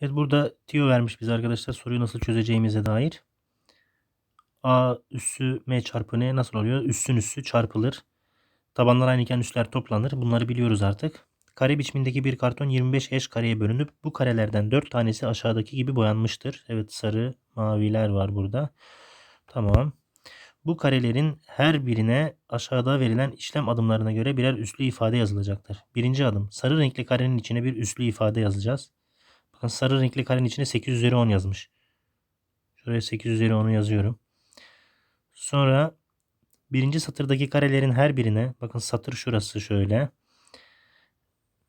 Evet burada tiyo vermiş bize arkadaşlar soruyu nasıl çözeceğimize dair. A üssü M çarpı N nasıl oluyor? Üssün üssü çarpılır. Tabanlar aynıyken üsler toplanır. Bunları biliyoruz artık. Kare biçimindeki bir karton 25 eş kareye bölünüp bu karelerden 4 tanesi aşağıdaki gibi boyanmıştır. Evet sarı maviler var burada. Tamam. Bu karelerin her birine aşağıda verilen işlem adımlarına göre birer üslü ifade yazılacaktır. Birinci adım sarı renkli karenin içine bir üslü ifade yazacağız. Bakın sarı renkli karenin içine 8 üzeri 10 yazmış. Şuraya 8 üzeri 10'u yazıyorum. Sonra birinci satırdaki karelerin her birine bakın satır şurası şöyle.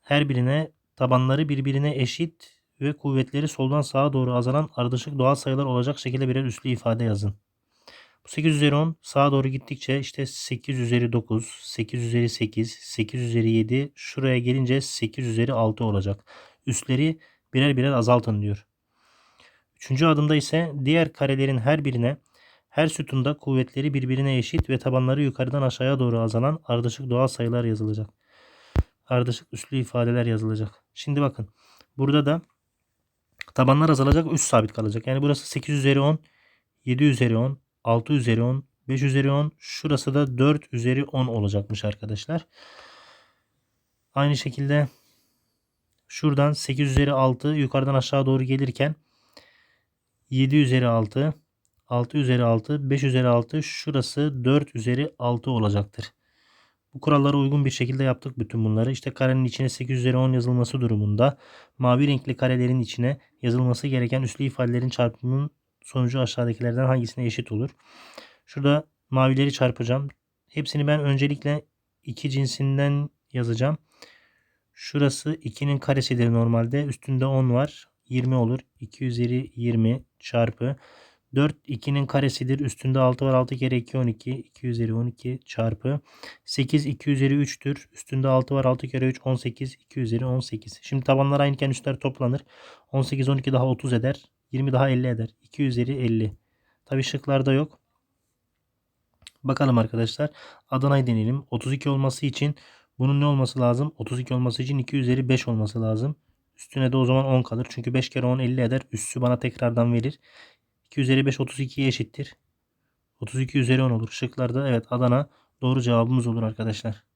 Her birine tabanları birbirine eşit ve kuvvetleri soldan sağa doğru azalan ardışık doğal sayılar olacak şekilde birer üslü ifade yazın. Bu 8 üzeri 10 sağa doğru gittikçe işte 8 üzeri 9, 8 üzeri 8, 8 üzeri 7 şuraya gelince 8 üzeri 6 olacak. Üsleri birer birer azaltın diyor. Üçüncü adımda ise diğer karelerin her birine her sütunda kuvvetleri birbirine eşit ve tabanları yukarıdan aşağıya doğru azalan ardışık doğal sayılar yazılacak. Ardışık üslü ifadeler yazılacak. Şimdi bakın burada da tabanlar azalacak üst sabit kalacak. Yani burası 8 üzeri 10, 7 üzeri 10, 6 üzeri 10, 5 üzeri 10. Şurası da 4 üzeri 10 olacakmış arkadaşlar. Aynı şekilde şuradan 8 üzeri 6 yukarıdan aşağı doğru gelirken 7 üzeri 6, 6 üzeri 6, 5 üzeri 6 şurası 4 üzeri 6 olacaktır. Bu kurallara uygun bir şekilde yaptık bütün bunları. İşte karenin içine 8 üzeri 10 yazılması durumunda mavi renkli karelerin içine yazılması gereken üslü ifadelerin çarpımının sonucu aşağıdakilerden hangisine eşit olur? Şurada mavileri çarpacağım. Hepsini ben öncelikle iki cinsinden yazacağım. Şurası 2'nin karesidir normalde. Üstünde 10 var. 20 olur. 2 üzeri 20 çarpı 4 2'nin karesidir. Üstünde 6 var. 6 kere 2 12. 2 üzeri 12 çarpı 8 2 üzeri 3'tür. Üstünde 6 var. 6 kere 3 18. 2 üzeri 18. Şimdi tabanlar aynıken üstler toplanır. 18 12 daha 30 eder. 20 daha 50 eder. 2 üzeri 50. Tabi şıklarda yok. Bakalım arkadaşlar. Adana'yı deneyelim. 32 olması için bunun ne olması lazım? 32 olması için 2 üzeri 5 olması lazım. Üstüne de o zaman 10 kalır. Çünkü 5 kere 10 50 eder. Üssü bana tekrardan verir. 2 üzeri 5 32'ye eşittir. 32 üzeri 10 olur. Şıklarda evet Adana doğru cevabımız olur arkadaşlar.